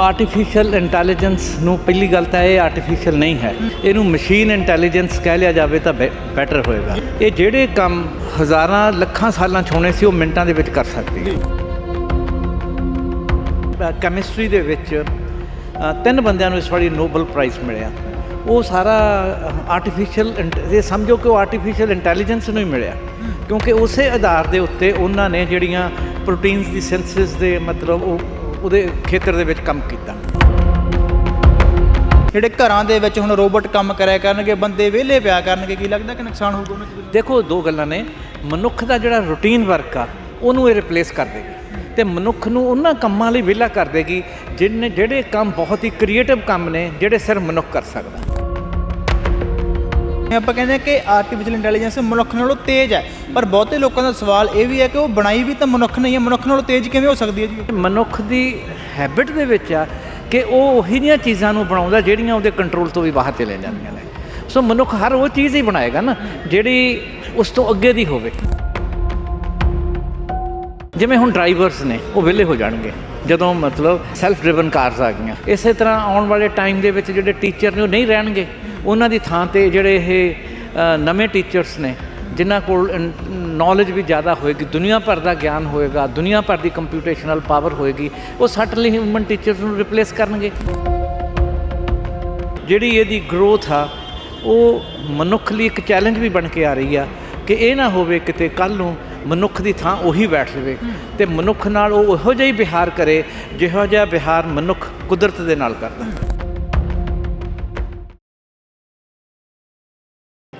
Artificial intelligence ਨੂੰ ਪਹਿਲੀ ਗੱਲ ਤਾਂ ਇਹ ਆਰਟੀਫੀਸ਼ੀਅਲ ਨਹੀਂ ਹੈ। ਇਹਨੂੰ ਮਸ਼ੀਨ ਇੰਟੈਲੀਜੈਂਸ ਕਹਿ ਲਿਆ ਜਾਵੇ ਤਾਂ ਬੈਟਰ ਹੋਏਗਾ। ਇਹ ਜਿਹੜੇ ਕੰਮ ਹਜ਼ਾਰਾਂ, ਲੱਖਾਂ ਸਾਲਾਂ 'ਚ ਹੋਣੇ ਸੀ, ਉਹ ਮਿੰਟਾਂ ਦੇ ਵਿੱਚ ਕਰ ਸਕਦੀ ਹੈ। ਕੈਮਿਸਟਰੀ ਦੇ ਵਿੱਚ ਤਿੰਨ ਬੰਦਿਆਂ ਨੂੰ ਇਸ ਵਾਰੀ ਨੋਬਲ ਪ੍ਰਾਈਜ਼ ਮਿਲਿਆ। ਉਹ ਸਾਰਾ ਆਰਟੀਫੀਸ਼ੀਅਲ ਇਹ ਸਮਝੋ ਕਿ ਉਹ ਆਰਟੀਫੀਸ਼ੀਅਲ ਇੰਟੈਲੀਜੈਂਸ ਨੂੰ ਹੀ ਮਿਲਿਆ। ਕਿਉਂਕਿ ਉਸੇ ਆਧਾਰ ਦੇ ਉੱਤੇ ਉਹਨਾਂ ਨੇ ਜਿਹੜੀਆਂ ਪ੍ਰੋਟੀਨਸ ਦੀ ਸਿੰਥਸਿਸ ਦੇ ਮਤਲਬ ਉਹ ਉਹਦੇ ਖੇਤਰ ਦੇ ਵਿੱਚ ਕੰਮ ਕੀਤਾ। ਜਿਹੜੇ ਘਰਾਂ ਦੇ ਵਿੱਚ ਹੁਣ ਰੋਬੋਟ ਕੰਮ ਕਰਿਆ ਕਰਨਗੇ ਬੰਦੇ ਵਿਹਲੇ ਪਿਆ ਕਰਨਗੇ ਕੀ ਲੱਗਦਾ ਕਿ ਨੁਕਸਾਨ ਹੋਊਗਾ ਉਹਨਾਂ ਚ ਦੇਖੋ ਦੋ ਗੱਲਾਂ ਨੇ। ਮਨੁੱਖ ਦਾ ਜਿਹੜਾ ਰੂਟੀਨ ਵਰਕ ਆ ਉਹਨੂੰ ਇਹ ਰਿਪਲੇਸ ਕਰ ਦੇਗੀ। ਤੇ ਮਨੁੱਖ ਨੂੰ ਉਹਨਾਂ ਕੰਮਾਂ ਲਈ ਵਿਹਲਾ ਕਰ ਦੇਗੀ ਜਿਹਨੇ ਜਿਹੜੇ ਕੰਮ ਬਹੁਤ ਹੀ ਕ੍ਰੀਏਟਿਵ ਕੰਮ ਨੇ ਜਿਹੜੇ ਸਿਰਫ ਮਨੁੱਖ ਕਰ ਸਕਦਾ। ਆਪਾਂ ਕਹਿੰਦੇ ਹਾਂ ਕਿ ਆਰਟੀਫੀਸ਼ੀਅਲ ਇੰਟੈਲੀਜੈਂਸ ਮਨੁੱਖ ਨਾਲੋਂ ਤੇਜ਼ ਹੈ, ਪਰ ਬਹੁਤੇ ਲੋਕਾਂ ਦਾ ਸਵਾਲ ਇਹ ਵੀ ਹੈ ਕਿ ਉਹ ਬਣਾਈ ਵੀ ਤਾਂ ਮਨੁੱਖ ਨਹੀਂ ਹੈ, ਮਨੁੱਖ ਨਾਲੋਂ ਤੇਜ਼ ਕਿਵੇਂ ਹੋ ਸਕਦੀ ਹੈ ਜੀ? ਮਨੁੱਖ ਦੀ ਹੈਬਿਟ ਦੇ ਵਿੱਚ ਆ ਕਿ ਉਹ ਉਹੀ ਜਿਹੀਆਂ ਚੀਜ਼ਾਂ ਨੂੰ ਬਣਾਉਂਦਾ ਜਿਹੜੀਆਂ ਉਹਦੇ ਕੰਟਰੋਲ ਤੋਂ ਵੀ ਬਾਹਰ ਚਲੇ ਜਾਂਦੀਆਂ ਨੇ। ਸੋ ਮਨੁੱਖ ਹਰ ਉਹ ਚੀਜ਼ ਹੀ ਬਣਾਏਗਾ ਨਾ, ਜਿਹੜੀ ਉਸ ਤੋਂ ਅੱਗੇ ਦੀ ਹੋਵੇ। ਜਿਵੇਂ ਹੁਣ ਡਰਾਈਵਰਸ ਨੇ, ਉਹ ਵਿਹਲੇ ਹੋ ਜਾਣਗੇ, ਜਦੋਂ ਮਤਲਬ ਸੈਲਫ ਡਰਿਵਨ ਕਾਰਸ ਆ ਗਈਆਂ। ਇਸੇ ਤਰ੍ਹਾਂ ਆਉਣ ਵਾਲੇ ਟਾਈਮ ਦੇ ਵਿੱਚ ਜਿਹੜੇ ਟੀਚਰ ਨੇ, ਉਹ ਨਹੀਂ ਰਹਿਣਗੇ। ਉਹਨਾਂ ਦੀ ਥਾਂ ਤੇ ਜਿਹੜੇ ਇਹ ਨਵੇਂ ਟੀਚਰਸ ਨੇ, ਜਿਨ੍ਹਾਂ ਕੋਲ ਨੌਲੇਜ ਵੀ ਜ਼ਿਆਦਾ ਹੋਏਗੀ, ਦੁਨੀਆ ਭਰ ਦਾ ਗਿਆਨ ਹੋਏਗਾ, ਦੁਨੀਆ ਭਰ ਦੀ ਕੰਪਿਊਟੇਸ਼ਨਲ ਪਾਵਰ ਹੋਏਗੀ, ਉਹ ਸਟਨਲੀ ਹਿਊਮਨ ਟੀਚਰਸ ਨੂੰ ਰਿਪਲੇਸ ਕਰਨਗੇ। ਜਿਹੜੀ ਇਹਦੀ ਗਰੋਥ ਆ, ਉਹ ਮਨੁੱਖ ਲਈ ਇੱਕ ਚੈਲੰਜ ਵੀ ਬਣ ਕੇ ਆ ਰਹੀ ਆ, ਕਿ ਇਹ ਨਾ ਹੋਵੇ ਕਿਤੇ ਕੱਲ ਨੂੰ ਮਨੁੱਖ ਦੀ ਥਾਂ ਉਹੀ ਬੈਠ ਜਾਵੇ, ਤੇ ਮਨੁੱਖ ਨਾਲ ਉਹ ਉਹੋ ਜਿਹਾ ਹੀ ਵਿਹਾਰ ਕਰੇ, ਜਿਹੋ ਜਿਹਾ ਵਿਹਾਰ ਮਨੁੱਖ ਕੁਦਰਤ ਦੇ ਨਾਲ ਕਰਦਾ।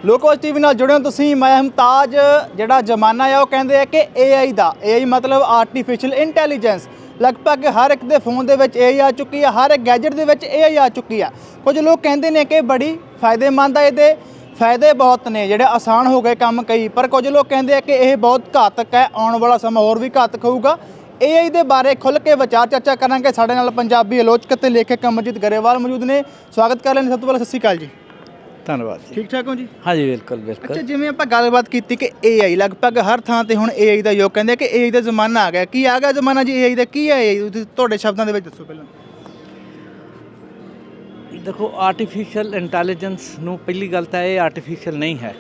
ਲੋਕੋ ਟੀਵੀ ਨਾਲ ਜੁੜੇ ਹੋ ਤੁਸੀਂ। ਮੈਂ ਹਮਤਾਜ, ਜਿਹੜਾ ਜ਼ਮਾਨਾ ਆ, ਉਹ ਕਹਿੰਦੇ ਆ ਕਿ AI ਦਾ। AI ਮਤਲਬ ਆਰਟੀਫੀਸ਼ੀਅਲ ਇੰਟੈਲੀਜੈਂਸ ਲਗਭਗ ਹਰ ਇੱਕ ਦੇ ਫੋਨ ਦੇ ਵਿੱਚ AI ਆ ਚੁੱਕੀ ਆ, ਹਰ ਇੱਕ ਗੈਜਟ ਦੇ ਵਿੱਚ AI ਆ ਚੁੱਕੀ ਆ। ਕੁਝ ਲੋਕ ਕਹਿੰਦੇ ਨੇ ਕਿ ਬੜੀ ਫਾਇਦੇਮੰਦ ਆ ਇਹਦੇ। ਫਾਇਦੇ ਬਹੁਤ ਨੇ, ਜਿਹੜੇ ਆਸਾਨ ਹੋ ਗਏ ਕੰਮ ਕਈ, ਪਰ ਕੁਝ ਲੋਕ ਕਹਿੰਦੇ ਆ ਕਿ ਇਹ ਬਹੁਤ ਘਾਤਕ ਹੈ। ਆਉਣ ਵਾਲਾ ਸਮਾਂ ਹੋਰ ਵੀ ਘਾਤਕ ਹੋਊਗਾ। AI ਦੇ ਬਾਰੇ ਖੁੱਲ੍ਹ ਕੇ ਵਿਚਾਰ ਚਰਚਾ ਕਰਾਂਗੇ। ਸਾਡੇ ਨਾਲ ਪੰਜਾਬੀ ਆਲੋਚਕ ਤੇ ਲੇਖਕ ਅਮਰਜੀਤ ਗਰੇਵਾਲ ਮੌਜੂਦ ਨੇ। ਸਵਾਗਤ ਕਰ ਲੈਣ ਸਭ ਤੋਂ ਪਹਿਲਾਂ ਸਤਿ ਸ਼੍ਰੀ ਅਕਾਲ ਜੀ। ਧੰਨਵਾਦ ਜੀ। ਠੀਕ ਠਾਕ ਹੋ ਜੀ? ਹਾਂਜੀ ਬਿਲਕੁਲ ਅੱਛਾ ਬਿਲਕੁਲ ਜਿਵੇਂ ਆਪਾਂ ਗੱਲਬਾਤ ਕੀਤੀ ਕਿ AI ਲਗਭਗ ਹਰ ਥਾਂ ਤੇ ਹੁਣ AI ਦਾ ਯੁੱਗ ਕਹਿੰਦੇ ਕਿ AI ਦਾ ਜ਼ਮਾਨਾ ਆ ਗਿਆ। ਕੀ ਆ ਗਿਆ ਜ਼ਮਾਨਾ ਜੀ? AI ਦਾ ਕੀ ਹੈ AI ਤੁਸੀਂ ਤੁਹਾਡੇ ਸ਼ਬਦਾਂ ਦੇ ਵਿੱਚ ਦੱਸੋ ਪਹਿਲਾਂ। ਦੇਖੋ ਆਰਟੀਫੀਸ਼ੀਅਲ ਇੰਟੈਲੀਜੈਂਸ ਨੂੰ ਪਹਿਲੀ ਗੱਲ ਤਾਂ ਇਹ ਆਰਟੀਫੀਸ਼ੀਅਲ ਨਹੀਂ ਹੈ।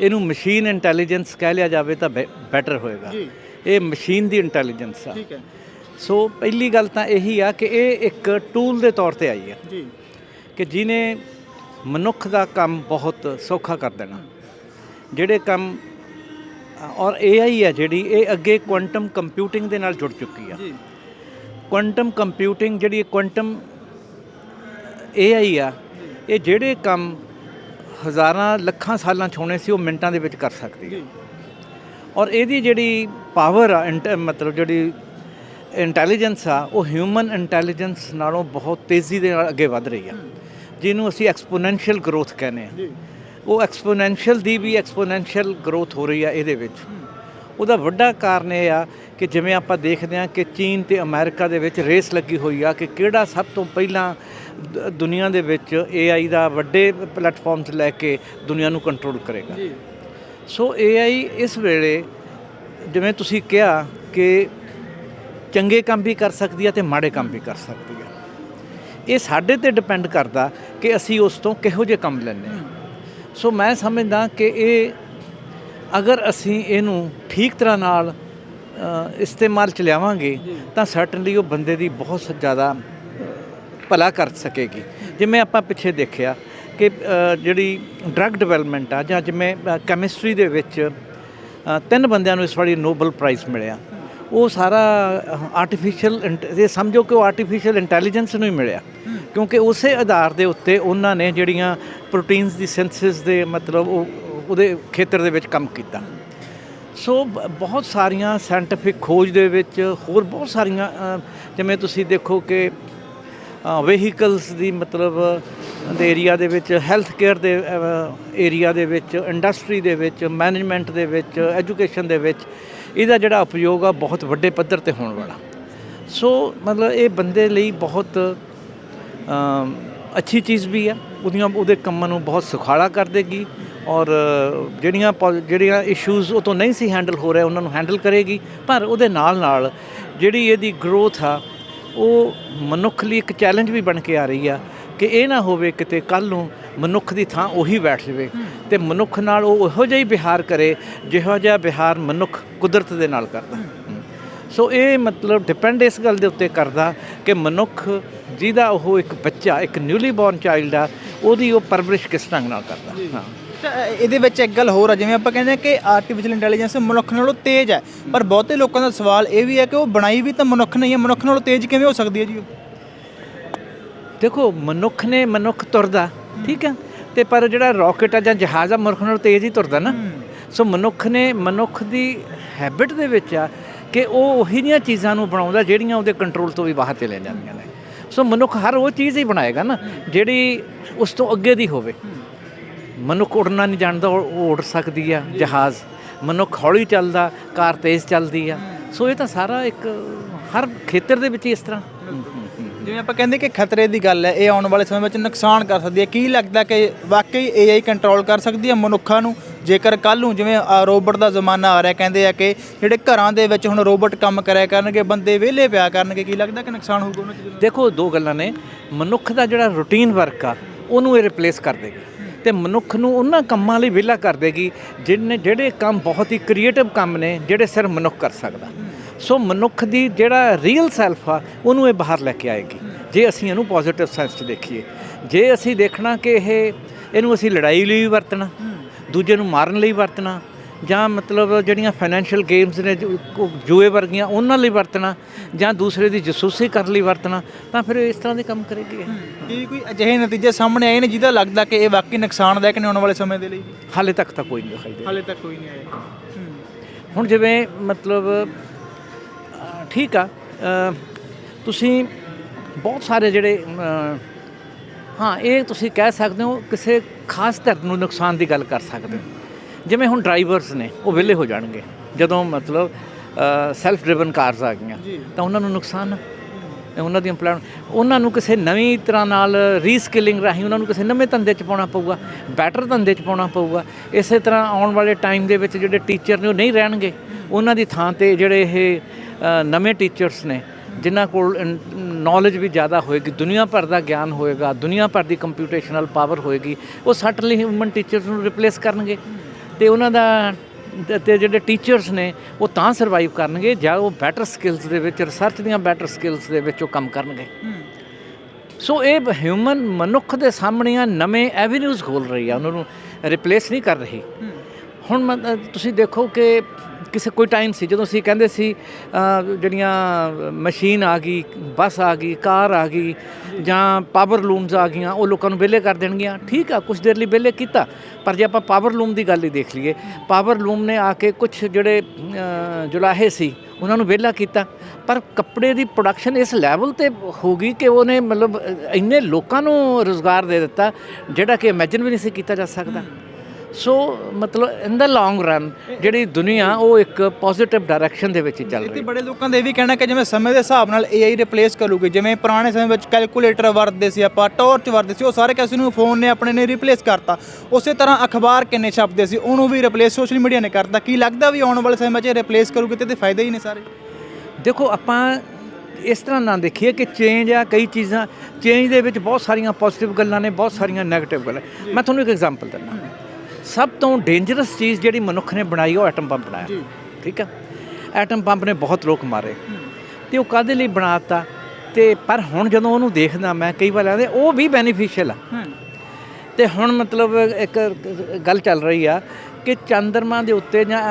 ਇਹਨੂੰ ਮਸ਼ੀਨ ਇੰਟੈਲੀਜੈਂਸ ਕਹਿ ਲਿਆ ਜਾਵੇ ਤਾਂ ਬੈਟਰ ਹੋਏਗਾ। ਜੀ। ਇਹ ਮਸ਼ੀਨ ਦੀ ਇੰਟੈਲੀਜੈਂਸ ਆ। ਠੀਕ ਹੈ। ਸੋ ਪਹਿਲੀ ਗੱਲ ਤਾਂ ਇਹੀ ਆ ਕਿ ਇਹ ਇੱਕ ਟੂਲ ਦੇ ਤੌਰ ਤੇ ਆਈ ਹੈ। ਜੀ। ਕਿ ਜਿਹਨੇ ਮਨੁੱਖ ਦਾ ਕੰਮ ਬਹੁਤ ਸੌਖਾ ਕਰ ਦੇਣਾ। ਜਿਹੜੇ ਕੰਮ ਔਰ AI ਹੈ ਜਿਹੜੀ ਇਹ ਅੱਗੇ ਕੁਆਂਟਮ ਕੰਪਿਊਟਿੰਗ ਦੇ ਨਾਲ ਜੁੜ ਚੁੱਕੀ ਆ। ਜੀ। ਕੁਆਂਟਮ ਕੰਪਿਊਟਿੰਗ ਜਿਹੜੀ ਕੁਆਂਟਮ AI ਆ ਇਹ ਜਿਹੜੇ ਕੰਮ ਹਜ਼ਾਰਾਂ ਲੱਖਾਂ ਸਾਲਾਂ 'ਚ ਹੋਣੇ ਸੀ ਉਹ ਮਿੰਟਾਂ ਦੇ ਵਿੱਚ ਕਰ ਸਕਦੀ ਹੈ ਔਰ ਇਹਦੀ ਜਿਹੜੀ ਪਾਵਰ ਆ ਮਤਲਬ ਜਿਹੜੀ ਇੰਟੈਲੀਜੈਂਸ ਆ ਉਹ ਹਿਊਮਨ ਇੰਟੈਲੀਜੈਂਸ ਨਾਲੋਂ ਬਹੁਤ ਤੇਜ਼ੀ ਦੇ ਨਾਲ ਅੱਗੇ ਵਧ ਰਹੀ ਆ। ਜਿਹਨੂੰ ਅਸੀਂ ਐਕਸਪੋਨੈਂਸ਼ੀਅਲ ਗਰੋਥ ਕਹਿੰਦੇ ਆ ਉਹ ਐਕਸਪੋਨੈਂਸ਼ੀਅਲ ਦੀ ਵੀ ਐਕਸਪੋਨੈਂਸ਼ੀਅਲ ਗਰੋਥ ਹੋ ਰਹੀ ਆ ਇਹਦੇ ਵਿੱਚ। ਉਹਦਾ ਵੱਡਾ ਕਾਰਨ ਇਹ ਆ ਕਿ ਜਿਵੇਂ ਆਪਾਂ ਦੇਖਦੇ ਹਾਂ ਕਿ ਚੀਨ ਤੇ ਅਮਰੀਕਾ ਦੇ ਵਿੱਚ ਰੇਸ ਲੱਗੀ ਹੋਈ ਆ ਕਿ ਕਿਹੜਾ ਸਭ ਤੋਂ ਪਹਿਲਾਂ ਦੁਨੀਆ ਦੇ ਵਿੱਚ AI ਦਾ ਵੱਡੇ ਪਲੇਟਫਾਰਮਸ ਲੈ ਕੇ ਦੁਨੀਆ ਨੂੰ ਕੰਟਰੋਲ ਕਰੇਗਾ। ਜੀ। ਸੋ AI ਇਸ ਵੇਲੇ ਜਿਵੇਂ ਤੁਸੀਂ ਕਿਹਾ ਕਿ ਚੰਗੇ ਕੰਮ ਵੀ ਕਰ ਸਕਦੀ ਹੈ ਤੇ ਮਾੜੇ ਕੰਮ ਵੀ ਕਰ ਸਕਦੀ ਇਹ ਸਾਡੇ ਤੇ ਡਿਪੈਂਡ ਕਰਦਾ ਕਿ ਅਸੀਂ ਉਸ ਤੋਂ ਕਿਹੋ ਜਿਹੇ ਕੰਮ ਲੈਂਦੇ ਹਾਂ। ਸੋ ਮੈਂ ਸਮਝਦਾ ਕਿ ਇਹ ਅਗਰ ਅਸੀਂ ਇਹਨੂੰ ਠੀਕ ਤਰ੍ਹਾਂ ਨਾਲ ਇਸਤੇਮਾਲ ਚ ਲਿਆਵਾਂਗੇ ਤਾਂ ਸਰਟਨਲੀ ਉਹ ਬੰਦੇ ਦੀ ਬਹੁਤ ਜ਼ਿਆਦਾ ਭਲਾ ਕਰ ਸਕੇਗੀ। ਜਿਵੇਂ ਆਪਾਂ ਪਿੱਛੇ ਦੇਖਿਆ ਕਿ ਜਿਹੜੀ ਡਰੱਗ ਡਿਵੈਲਪਮੈਂਟ ਆ ਜਾਂ ਜਿਵੇਂ ਕੈਮਿਸਟਰੀ ਦੇ ਵਿੱਚ ਤਿੰਨ ਬੰਦਿਆਂ ਨੂੰ ਇਸ ਵਾਰੀ ਨੋਬਲ ਪ੍ਰਾਈਜ਼ ਮਿਲਿਆ। ਉਹ ਸਾਰਾ ਆਰਟੀਫੀਸ਼ੀਅਲ ਇਹ ਸਮਝੋ ਕਿ ਉਹ ਆਰਟੀਫੀਸ਼ੀਅਲ ਇੰਟੈਲੀਜੈਂਸ ਨੂੰ ਹੀ ਮਿਲਿਆ। ਕਿਉਂਕਿ ਉਸੇ ਆਧਾਰ ਦੇ ਉੱਤੇ ਉਹਨਾਂ ਨੇ ਜਿਹੜੀਆਂ ਪ੍ਰੋਟੀਨਸ ਦੀ ਸਿੰਥਸਿਸ ਦੇ ਮਤਲਬ ਉਹ ਉਹਦੇ ਖੇਤਰ ਦੇ ਵਿੱਚ ਕੰਮ ਕੀਤਾ। ਸੋ ਬ- ਬਹੁਤ ਸਾਰੀਆਂ ਸਾਇੰਟਿਫਿਕ ਖੋਜ ਦੇ ਵਿੱਚ ਹੋਰ ਬਹੁਤ ਸਾਰੀਆਂ ਜਿਵੇਂ ਤੁਸੀਂ ਦੇਖੋ ਕਿ ਵਹੀਕਲਸ ਦੀ ਮਤਲਬ ਦੇ ਏਰੀਆ ਦੇ ਵਿੱਚ ਹੈਲਥ ਕੇਅਰ ਦੇ ਏਰੀਆ ਦੇ ਵਿੱਚ ਇੰਡਸਟਰੀ ਦੇ ਵਿੱਚ ਮੈਨੇਜਮੈਂਟ ਦੇ ਵਿੱਚ ਐਜੂਕੇਸ਼ਨ ਦੇ ਵਿੱਚ ਇਹਦਾ ਜਿਹੜਾ ਉਪਯੋਗ ਆ ਬਹੁਤ ਵੱਡੇ ਪੱਧਰ ਤੇ ਹੋਣ ਵਾਲਾ। ਸੋ ਮਤਲਬ ਇਹ ਬੰਦੇ ਲਈ ਬਹੁਤ ਅੱਛੀ ਚੀਜ਼ ਵੀ ਆ। ਉਹਦੀਆਂ, ਉਹਦੇ ਕੰਮਾਂ ਨੂੰ ਬਹੁਤ ਸੁਖਾਲਾ ਕਰ ਦੇਗੀ ਔਰ ਜਿਹੜੀਆਂ ਪੋ- ਜਿਹੜੀਆਂ ਇਸ਼ੂਜ਼ ਉਹ ਤੋਂ ਨਹੀਂ ਸੀ ਹੈਂਡਲ ਹੋ ਰਿਹਾ, ਉਹਨਾਂ ਨੂੰ ਹੈਂਡਲ ਕਰੇਗੀ। ਪਰ ਉਹਦੇ ਨਾਲ ਨਾਲ ਜਿਹੜੀ ਇਹਦੀ ਗਰੋਥ ਆ, ਉਹ ਮਨੁੱਖ ਲਈ ਇੱਕ ਚੈਲੰਜ ਵੀ ਬਣ ਕੇ ਆ ਰਹੀ ਆ ਕਿ ਇਹ ਨਾ ਹੋਵੇ ਕਿਤੇ ਕੱਲ ਨੂੰ ਮਨੁੱਖ ਦੀ ਥਾਂ ਉਹੀ ਬੈਠ ਜਾਵੇ ਤੇ ਮਨੁੱਖ ਨਾਲ ਉਹ ਉਹੋ ਜਿਹਾ ਹੀ ਵਿਹਾਰ ਕਰੇ ਜਿਹੋ ਜਿਹਾ ਵਿਹਾਰ ਮਨੁੱਖ ਕੁਦਰਤ ਦੇ ਨਾਲ ਕਰਦਾ। ਸੋ ਇਹ ਮਤਲਬ ਡਿਪੈਂਡ ਇਸ ਗੱਲ ਦੇ ਉੱਤੇ ਕਰਦਾ ਕਿ ਮਨੁੱਖ ਜਿਹਦਾ ਉਹ ਇੱਕ ਬੱਚਾ ਇੱਕ ਨਿਊਲੀ ਬੌਰਨ ਚਾਈਲਡ ਆ ਉਹਦੀ ਉਹ ਪਰਵਰਿਸ਼ ਕਿਸ ਢੰਗ ਨਾਲ ਕਰਦਾ। ਹਾਂ। ਇਹਦੇ ਵਿੱਚ ਇੱਕ ਗੱਲ ਹੋਰ ਆ ਜਿਵੇਂ ਆਪਾਂ ਕਹਿੰਦੇ ਆ ਕਿ ਆਰਟੀਫੀਸ਼ੀਅਲ ਇੰਟੈਲੀਜੈਂਸ ਮਨੁੱਖ ਨਾਲੋਂ ਤੇਜ਼ ਹੈ ਪਰ ਬਹੁਤੇ ਲੋਕਾਂ ਦਾ ਸਵਾਲ ਇਹ ਵੀ ਹੈ ਕਿ ਉਹ ਬਣਾਈ ਵੀ ਤਾਂ ਮਨੁੱਖ ਨਹੀਂ ਹੈ ਮਨੁੱਖ ਨਾਲੋਂ ਤੇਜ਼ ਕਿਵੇਂ ਹੋ ਸਕਦੀ ਹੈ ਜੀ ਦੇਖੋ ਮਨੁੱਖ ਨੇ ਮਨੁੱਖ ਤੁਰਦਾ ਠੀਕ ਹੈ? ਤੇ ਪਰ ਜਿਹੜਾ ਰਾਕਟ ਆ ਜਾਂ ਜਹਾਜ਼ ਆ ਮਨੁੱਖ ਨਾਲੋਂ ਤੇਜ਼ ਹੀ ਤੁਰਦਾ ਨਾ। ਸੋ ਮਨੁੱਖ ਨੇ ਮਨੁੱਖ ਦੀ ਹੈਬਿਟ ਦੇ ਵਿੱਚ ਆ ਕਿ ਉਹ ਉਹੀ ਜਿਹੀਆਂ ਚੀਜ਼ਾਂ ਨੂੰ ਬਣਾਉਂਦਾ ਜਿਹੜੀਆਂ ਉਹਦੇ ਕੰਟਰੋਲ ਤੋਂ ਵੀ ਬਾਹਰ ਚਲੇ ਜਾਂਦੀਆਂ ਨੇ। ਸੋ ਮਨੁੱਖ ਹਰ ਉਹ ਚੀਜ਼ ਹੀ ਬਣਾਏਗਾ ਨਾ ਜਿਹੜੀ ਉਸ ਤੋਂ ਅੱਗੇ ਦੀ ਹੋਵੇ। ਮਨੁੱਖ ਉੜਨਾ ਨਹੀਂ ਜਾਣਦਾ ਉਹ ਉੜ ਸਕਦੀ ਆ ਜਹਾਜ਼। ਮਨੁੱਖ ਹੌਲੀ ਚੱਲਦਾ ਕਾਰ ਤੇਜ਼ ਚੱਲਦੀ ਆ। ਸੋ ਇਹ ਤਾਂ ਸਾਰਾ ਇੱਕ ਹਰ ਖੇਤਰ ਦੇ ਵਿੱਚ ਇਸ ਤਰ੍ਹਾਂ। ਜਿਵੇਂ ਆਪਾਂ ਕਹਿੰਦੇ ਕਿ ਖਤਰੇ ਦੀ ਗੱਲ ਹੈ, ਇਹ ਆਉਣ ਵਾਲੇ ਸਮੇਂ ਵਿੱਚ ਨੁਕਸਾਨ ਕਰ ਸਕਦੀ ਹੈ। ਕੀ ਲੱਗਦਾ ਕਿ ਵਾਕਈ AI ਕੰਟਰੋਲ ਕਰ ਸਕਦੀ ਹੈ ਮਨੁੱਖਾਂ ਨੂੰ? ਜੇਕਰ ਕੱਲ ਨੂੰ ਜਿਵੇਂ ਰੋਬੋਟ ਦਾ ਜ਼ਮਾਨਾ ਆ ਰਿਹਾ, ਕਹਿੰਦੇ ਆ ਕਿ ਜਿਹੜੇ ਘਰਾਂ ਦੇ ਵਿੱਚ ਹੁਣ ਰੋਬੋਟ ਕੰਮ ਕਰਿਆ ਕਰਨਗੇ, ਬੰਦੇ ਵਿਹਲੇ ਪਿਆ ਕਰਨਗੇ, ਕੀ ਲੱਗਦਾ ਕਿ ਨੁਕਸਾਨ ਹੋਊਗਾ ਉਹਨਾਂ ਚੀਜ਼ਾਂ ਦੇਖੋ, ਦੋ ਗੱਲਾਂ ਨੇ। ਮਨੁੱਖ ਦਾ ਜਿਹੜਾ ਰੂਟੀਨ ਵਰਕ ਆ, ਉਹਨੂੰ ਇਹ ਰਿਪਲੇਸ ਕਰ ਦੇਗੀ। ਤੇ ਮਨੁੱਖ ਨੂੰ ਉਹਨਾਂ ਕੰਮਾਂ ਲਈ ਵਿਹਲਾ ਕਰ ਦੇਗੀ ਜਿਹਨੇ ਜਿਹੜੇ ਕੰਮ ਬਹੁਤ ਹੀ ਕ੍ਰੀਏਟਿਵ ਕੰਮ ਨੇ, ਜਿਹੜੇ ਸਿਰਫ ਮਨੁੱਖ ਕਰ ਸਕਦਾ। ਸੋ ਮਨੁੱਖ ਦੀ ਜਿਹੜਾ ਰੀਅਲ ਸੈਲਫ ਆ ਉਹਨੂੰ ਇਹ ਬਾਹਰ ਲੈ ਕੇ ਆਏਗੀ। ਜੇ ਅਸੀਂ ਇਹਨੂੰ ਪੋਜ਼ਿਟਿਵ ਸੈਂਸ 'ਚ ਦੇਖੀਏ ਜੇ ਅਸੀਂ ਦੇਖਣਾ ਕਿ ਇਹ ਇਹਨੂੰ ਅਸੀਂ ਲੜਾਈ ਲਈ ਵੀ ਵਰਤਣਾ ਦੂਜੇ ਨੂੰ ਮਾਰਨ ਲਈ ਵਰਤਣਾ ਜਾਂ ਮਤਲਬ ਜਿਹੜੀਆਂ ਫਾਈਨੈਂਸ਼ੀਅਲ ਗੇਮਸ ਨੇ ਜੂਏ ਵਰਗੀਆਂ ਉਹਨਾਂ ਲਈ ਵਰਤਣਾ ਜਾਂ ਦੂਸਰੇ ਦੀ ਜਸੂਸੀ ਕਰਨ ਲਈ ਵਰਤਣਾ ਤਾਂ ਫਿਰ ਇਸ ਤਰ੍ਹਾਂ ਦੇ ਕੰਮ ਕਰੇਗੀ ਇਹ। ਕੀ ਕੋਈ ਅਜਿਹੇ ਨਤੀਜੇ ਸਾਹਮਣੇ ਆਏ ਨੇ ਜਿਹਦਾ ਲੱਗਦਾ ਕਿ ਇਹ ਵਾਕਈ ਨੁਕਸਾਨਦਾਇਕ ਨੇ ਆਉਣ ਵਾਲੇ ਸਮੇਂ ਦੇ ਲਈ? ਹਾਲੇ ਤੱਕ ਤਾਂ ਕੋਈ ਨਹੀਂ ਦਿਖਾਈ ਦੇ ਹਾਲੇ ਤੱਕ ਕੋਈ ਨਹੀਂ ਆਇਆ। ਹੁਣ ਜਿਵੇਂ ਮਤਲਬ ਠੀਕ ਆ ਤੁਸੀਂ ਬਹੁਤ ਸਾਰੇ ਜਿਹੜੇ ਹਾਂ ਇਹ ਤੁਸੀਂ ਕਹਿ ਸਕਦੇ ਹੋ ਕਿਸੇ ਖਾਸ ਧਰਤ ਨੂੰ ਨੁਕਸਾਨ ਦੀ ਗੱਲ ਕਰ ਸਕਦੇ ਹੋ। ਜਿਵੇਂ ਹੁਣ ਡਰਾਈਵਰਸ ਨੇ ਉਹ ਵਿਹਲੇ ਹੋ ਜਾਣਗੇ। ਜਦੋਂ ਮਤਲਬ ਸੈਲਫ ਡਰਿਵਨ ਕਾਰਸ ਆ ਗਈਆਂ। ਤਾਂ ਉਹਨਾਂ ਨੂੰ ਨੁਕਸਾਨ ਉਹਨਾਂ ਦੀ ਇੰਪਲੋਇਮੈਂਟ ਉਹਨਾਂ ਨੂੰ ਕਿਸੇ ਨਵੀਂ ਤਰ੍ਹਾਂ ਨਾਲ ਰੀਸਕਿਲਿੰਗ ਰਾਹੀਂ ਉਹਨਾਂ ਨੂੰ ਕਿਸੇ ਨਵੇਂ ਧੰਦੇ 'ਚ ਪਾਉਣਾ ਪਊਗਾ ਬੈਟਰ ਧੰਦੇ 'ਚ ਪਾਉਣਾ ਪਊਗਾ। ਇਸੇ ਤਰ੍ਹਾਂ ਆਉਣ ਵਾਲੇ ਟਾਈਮ ਦੇ ਵਿੱਚ ਜਿਹੜੇ ਟੀਚਰ ਨੇ ਉਹ ਨਹੀਂ ਰਹਿਣਗੇ। ਉਹਨਾਂ ਦੀ ਥਾਂ ਤੇ ਜਿਹੜੇ ਇਹ ਨਵੇਂ ਟੀਚਰਸ ਨੇ ਜਿਨ੍ਹਾਂ ਕੋਲ ਨੌਲੇਜ ਵੀ ਜ਼ਿਆਦਾ ਹੋਏਗੀ ਦੁਨੀਆ ਭਰ ਦਾ ਗਿਆਨ ਹੋਏਗਾ ਦੁਨੀਆ ਭਰ ਦੀ ਕੰਪਿਊਟੇਸ਼ਨਲ ਪਾਵਰ ਹੋਏਗੀ ਉਹ ਸਟਲੀ ਹਿਊਮਨ ਟੀਚਰਸ ਨੂੰ ਰਿਪਲੇਸ ਕਰਨਗੇ। ਤੇ ਉਹਨਾਂ ਦਾ ਤੇ- ਜਿਹੜੇ ਟੀਚਰਸ ਨੇ ਉਹ ਤਾਂ ਸਰਵਾਈਵ ਕਰਨਗੇ ਜਾਂ ਉਹ ਬੈਟਰ ਸਕਿੱਲਸ ਦੇ ਵਿੱਚ ਰਿਸਰਚ ਦੀਆਂ ਬੈਟਰ ਸਕਿੱਲਸ ਦੇ ਵਿੱਚ ਉਹ ਕੰਮ ਕਰਨਗੇ। ਸੋ ਇਹ ਹਿਊਮਨ ਮਨੁੱਖ ਦੇ ਸਾਹਮਣੇ ਆ ਨਵੇਂ ਐਵੇਨਿਊਜ਼ ਖੋਲ ਰਹੀ ਆ ਉਹਨਾਂ ਨੂੰ ਰਿਪਲੇਸ ਨਹੀਂ ਕਰ ਰਹੀ। ਹੁਣ ਤੁਸੀਂ ਦੇਖੋ ਕਿ ਕਿਸੇ ਕੋਈ ਟਾਈਮ ਸੀ, ਜਦੋਂ ਅਸੀਂ ਕਹਿੰਦੇ ਸੀ ਜਿਹੜੀਆਂ ਮਸ਼ੀਨ ਆ ਗਈ ਬੱਸ ਆ ਗਈ, ਕਾਰ ਆ ਗਈ, ਜਾਂ ਪਾਵਰ ਲੂਮਸ ਆ ਗਈਆਂ, ਉਹ ਲੋਕਾਂ ਨੂੰ ਵਿਹਲੇ ਕਰ ਦੇਣਗੀਆਂ। ਠੀਕ ਆ ਕੁਝ ਦੇਰ ਲਈ ਵਿਹਲੇ ਕੀਤਾ, ਪਰ ਜੇ ਆਪਾਂ ਪਾਵਰ ਲੂਮ ਦੀ ਗੱਲ ਹੀ ਦੇਖ ਲਈਏ ਪਾਵਰ ਲੂਮ ਨੇ ਆ ਕੇ ਕੁਝ ਜਿਹੜੇ ਜੁਲਾਹੇ ਸੀ, ਉਹਨਾਂ ਨੂੰ ਵਿਹਲਾ ਕੀਤਾ। ਪਰ ਕੱਪੜੇ ਦੀ ਪ੍ਰੋਡਕਸ਼ਨ ਇਸ ਲੈਵਲ ਤੇ ਹੋ ਗਈ ਕਿ ਉਹਨੇ ਮਤਲਬ ਇੰਨੇ ਲੋਕਾਂ ਨੂੰ ਰੋਜ਼ਗਾਰ ਦੇ ਦਿੱਤਾ, ਜਿਹੜਾ ਕਿ ਇਮੇਜਿਨ ਵੀ ਨਹੀਂ ਸੀ ਕੀਤਾ ਜਾ ਸਕਦਾ। ਸੋ ਮਤਲਬ ਇਨ ਦਾ ਲੌਂਗ ਰਨ ਜਿਹੜੀ ਦੁਨੀਆ ਉਹ ਇੱਕ ਪੋਜ਼ਿਟਿਵ ਡਾਇਰੈਕਸ਼ਨ ਦੇ ਵਿੱਚ ਹੀ ਚੱਲ ਰਹੀ ਬੜੇ ਲੋਕਾਂ ਦਾ ਇਹ ਵੀ ਕਹਿਣਾ ਕਿ ਜਿਵੇਂ ਸਮੇਂ ਦੇ ਹਿਸਾਬ ਨਾਲ AI ਰਿਪਲੇਸ ਕਰੂਗੀ ਜਿਵੇਂ ਪੁਰਾਣੇ ਸਮੇਂ ਵਿੱਚ ਕੈਲਕੂਲੇਟਰ ਵਰਤਦੇ ਸੀ ਆਪਾਂ ਟਾਰਚ ਵਰਤਦੇ ਸੀ ਉਹ ਸਾਰੇ ਕਿਸੇ ਨੂੰ ਫੋਨ ਨੇ ਆਪਣੇ ਨੇ ਰਿਪਲੇਸ ਕਰਤਾ। ਉਸੇ ਤਰ੍ਹਾਂ ਅਖਬਾਰ ਕਿੰਨੇ ਛਪਦੇ ਸੀ ਉਹਨੂੰ ਵੀ ਰਿਪਲੇਸ ਸੋਸ਼ਲ ਮੀਡੀਆ ਨੇ ਕਰਤਾ। ਕੀ ਲੱਗਦਾ ਵੀ ਆਉਣ ਵਾਲੇ ਸਮੇਂ 'ਚ ਰਿਪਲੇਸ ਕਰੂਗੀ ਤੇ ਇਹਦੇ ਫਾਇਦੇ ਹੀ ਨੇ ਸਾਰੇ? ਦੇਖੋ ਆਪਾਂ ਇਸ ਤਰ੍ਹਾਂ ਨਾ ਦੇਖੀਏ ਕਿ ਚੇਂਜ ਆ ਕਈ ਚੀਜ਼ਾਂ ਚੇਂਜ ਦੇ ਵਿੱਚ ਬਹੁਤ ਸਾਰੀਆਂ ਪੋਜ਼ਿਟਿਵ ਗੱਲਾਂ ਨੇ ਬਹੁਤ ਸਾਰੀਆਂ ਨੈਗੇਟਿਵ ਗੱਲਾਂ ਮੈਂ ਤੁਹਾਨੂੰ ਇੱਕ ਐਗਜ਼ਾਮਪਲ ਦਿੰਦਾ। ਸਭ ਤੋਂ ਡੇਂਜਰਸ ਚੀਜ਼ ਜਿਹੜੀ ਮਨੁੱਖ ਨੇ ਬਣਾਈ ਉਹ ਐਟਮ ਬੰਬ ਬਣਾਇਆ। ਠੀਕ ਹੈ ਐਟਮ ਬੰਬ ਨੇ ਬਹੁਤ ਲੋਕ ਮਾਰੇ। ਤੇ ਉਹ ਕਾਦੇ ਲਈ ਬਣਾਤਾ ਤੇ ਪਰ ਹੁਣ ਜਦੋਂ ਉਹਨੂੰ ਦੇਖਦਾ ਮੈਂ ਕਈ ਵਾਰ ਲੱਗਦਾ ਉਹ ਵੀ ਬੈਨੀਫੀਸ਼ੀਅਲ ਆ। ਤੇ ਹੁਣ ਮਤਲਬ ਇੱਕ ਗੱਲ ਚੱਲ ਰਹੀ ਆ ਕਿ ਚੰਦਰਮਾ ਦੇ ਉੱਤੇ ਜਾਂ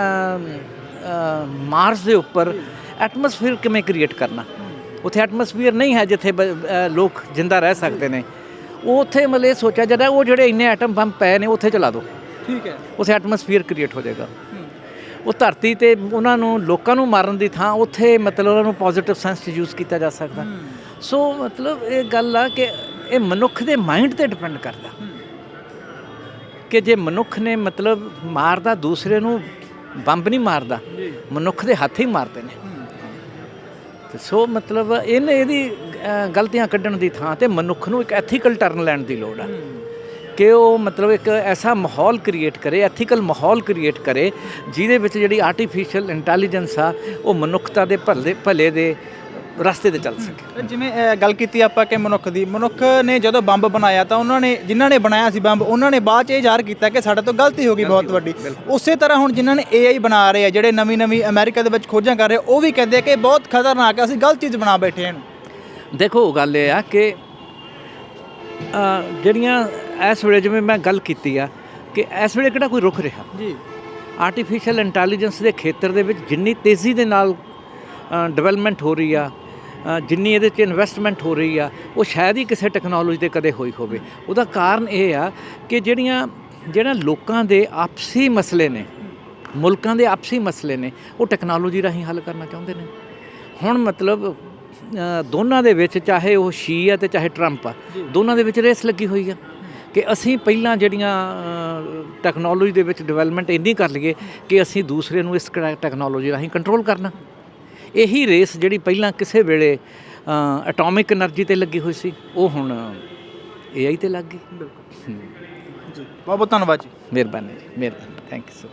ਮਾਰਸ ਦੇ ਉੱਪਰ ਐਟਮੋਸਫੀਅਰ ਕਿਵੇਂ ਕ੍ਰੀਏਟ ਕਰਨਾ? ਉੱਥੇ ਐਟਮੋਸਫੀਅਰ ਨਹੀਂ ਹੈ ਜਿੱਥੇ ਲੋਕ ਜਿੰਦਾ ਰਹਿ ਸਕਦੇ ਨੇ। ਉਹ ਉੱਥੇ ਇਹ ਸੋਚਿਆ ਜਾਂਦਾ ਉਹ ਜਿਹੜੇ ਇੰਨੇ ਐਟਮ ਬੰਬ ਪਏ ਨੇ ਉੱਥੇ ਚਲਾ ਦਿਓ ਠੀਕ ਹੈ। ਉੱਥੇ ਐਟਮੋਸਫੀਅਰ ਕ੍ਰੀਏਟ ਹੋ ਜਾਏਗਾ। ਉਹ ਧਰਤੀ ਤੇ ਉਹਨਾਂ ਨੂੰ ਲੋਕਾਂ ਨੂੰ ਮਾਰਨ ਦੀ ਥਾਂ ਉੱਥੇ ਮਤਲਬ ਉਹਨਾਂ ਨੂੰ ਪੋਜ਼ਿਟਿਵ ਸੈਂਸ 'ਚ ਯੂਜ਼ ਕੀਤਾ ਜਾ ਸਕਦਾ। ਸੋ ਮਤਲਬ ਇਹ ਗੱਲ ਆ ਕਿ ਇਹ ਮਨੁੱਖ ਦੇ ਮਾਈਂਡ ਤੇ ਡਿਪੈਂਡ ਕਰਦਾ। ਕਿ ਜੇ ਮਨੁੱਖ ਨੇ ਮਤਲਬ ਮਾਰਦਾ ਦੂਸਰੇ ਨੂੰ ਬੰਬ ਨਹੀਂ ਮਾਰਦਾ ਮਨੁੱਖ ਦੇ ਹੱਥ ਹੀ ਮਾਰਦੇ ਨੇ। ਤੇ ਸੋ ਮਤਲਬ ਇਹਨੇ ਇਹਦੀ ਗਲਤੀਆਂ ਕੱਢਣ ਦੀ ਥਾਂ ਤੇ ਮਨੁੱਖ ਨੂੰ ਇੱਕ ਐਥੀਕਲ ਟਰਨ ਲੈਣ ਦੀ ਲੋੜ ਆ। ਕਿ ਉਹ ਮਤਲਬ ਇੱਕ ਐਸਾ ਮਾਹੌਲ ਕ੍ਰੀਏਟ ਕਰੇ ਐਥੀਕਲ ਮਾਹੌਲ ਕ੍ਰੀਏਟ ਕਰੇ ਜਿਹਦੇ ਵਿੱਚ ਜਿਹੜੀ ਆਰਟੀਫੀਸ਼ੀਅਲ ਇੰਟੈਲੀਜੈਂਸ ਆ ਉਹ ਮਨੁੱਖਤਾ ਦੇ ਭਲੇ ਭਲੇ ਦੇ ਰਸਤੇ ਤੇ ਚੱਲ ਸਕੇ। ਜਿਵੇਂ ਗੱਲ ਕੀਤੀ ਆਪਾਂ ਕਿ ਮਨੁੱਖ ਦੀ ਮਨੁੱਖ ਨੇ ਜਦੋਂ ਬੰਬ ਬਣਾਇਆ ਤਾਂ ਉਹਨਾਂ ਨੇ ਜਿਨ੍ਹਾਂ ਨੇ ਬਣਾਇਆ ਸੀ ਬੰਬ ਉਹਨਾਂ ਨੇ ਬਾਅਦ ਚ ਇਹ ਜ਼ਾਹਰ ਕੀਤਾ ਕਿ ਸਾਡੇ ਤੋਂ ਗਲਤੀ ਹੋ ਗਈ ਬਹੁਤ ਵੱਡੀ। ਉਸੇ ਤਰ੍ਹਾਂ ਹੁਣ ਜਿਨ੍ਹਾਂ ਨੇ AI ਬਣਾ ਰਹੇ ਆ ਜਿਹੜੇ ਨਵੀਂ ਨਵੀਂ ਅਮਰੀਕਾ ਦੇ ਵਿੱਚ ਖੋਜਾਂ ਕਰ ਰਹੇ ਉਹ ਵੀ ਕਹਿੰਦੇ ਆ ਕਿ ਬਹੁਤ ਖਤਰਨਾਕ ਅਸੀਂ ਗਲਤ ਚੀਜ਼ ਬਣਾ ਬੈਠੇ ਹਾਂ ਦੇਖੋ ਗੱਲ ਇਹ ਆ ਕਿ ਜਿਹੜੀਆਂ ਇਸ ਵੇਲੇ ਜਿਵੇਂ ਮੈਂ ਗੱਲ ਕੀਤੀ ਆ ਕਿ ਇਸ ਵੇਲੇ ਕਿਹੜਾ ਕੋਈ ਰੁਕ ਰਿਹਾ? ਜੀ। ਆਰਟੀਫੀਸ਼ੀਅਲ ਇੰਟੈਲੀਜੈਂਸ ਦੇ ਖੇਤਰ ਦੇ ਵਿੱਚ ਜਿੰਨੀ ਤੇਜ਼ੀ ਦੇ ਨਾਲ ਡਿਵੈਲਪਮੈਂਟ ਹੋ ਰਹੀ ਆ ਜਿੰਨੀ ਇਹਦੇ 'ਚ ਇਨਵੈਸਟਮੈਂਟ ਹੋ ਰਹੀ ਆ ਉਹ ਸ਼ਾਇਦ ਹੀ ਕਿਸੇ ਟੈਕਨੋਲੋਜੀ ਤੇ ਕਦੇ ਹੋਈ ਹੋਵੇ। ਉਹਦਾ ਕਾਰਨ ਇਹ ਆ ਕਿ ਜਿਹੜੀਆਂ ਜਿਹੜਾ ਲੋਕਾਂ ਦੇ ਆਪਸੀ ਮਸਲੇ ਨੇ ਮੁਲਕਾਂ ਦੇ ਆਪਸੀ ਮਸਲੇ ਨੇ ਉਹ ਟੈਕਨੋਲੋਜੀ ਰਾਹੀਂ ਹੱਲ ਕਰਨਾ ਚਾਹੁੰਦੇ ਨੇ। ਹੁਣ ਮਤਲਬ ਦੋਨਾਂ ਦੇ ਵਿੱਚ ਚਾਹੇ ਉਹ ਸ਼ੀ ਆ ਤੇ ਚਾਹੇ ਟਰੰਪ ਆ ਦੋਨਾਂ ਦੇ ਵਿੱਚ ਰੇਸ ਲੱਗੀ ਹੋਈ ਆ। ਕਿ ਅਸੀਂ ਪਹਿਲਾਂ ਜਿਹੜੀਆਂ ਟੈਕਨੋਲੋਜੀ ਦੇ ਵਿੱਚ ਡਿਵੈਲਪਮੈਂਟ ਇੰਨੀ ਕਰ ਲਈਏ ਕਿ ਅਸੀਂ ਦੂਸਰੇ ਨੂੰ ਇਸ ਟੈਕਨੋਲੋਜੀ ਰਾਹੀਂ ਕੰਟਰੋਲ ਕਰਨਾ। ਇਹੀ ਰੇਸ ਜਿਹੜੀ ਪਹਿਲਾਂ ਕਿਸੇ ਵੇਲੇ ਐਟੋਮਿਕ એનર્ਜੀ ਤੇ ਲੱਗੀ ਹੋਈ ਸੀ ਉਹ ਹੁਣ ਏਆਈ ਤੇ ਲੱਗ ਗਈ। ਬਿਲਕੁਲ। ਜੀ। ਬਹੁਤ ਬਹੁਤ ਧੰਨਵਾਦ ਜੀ। ਮਿਹਰਬਾਨੀ ਜੀ ਮਿਹਰਬਾਨੀ। Thank you so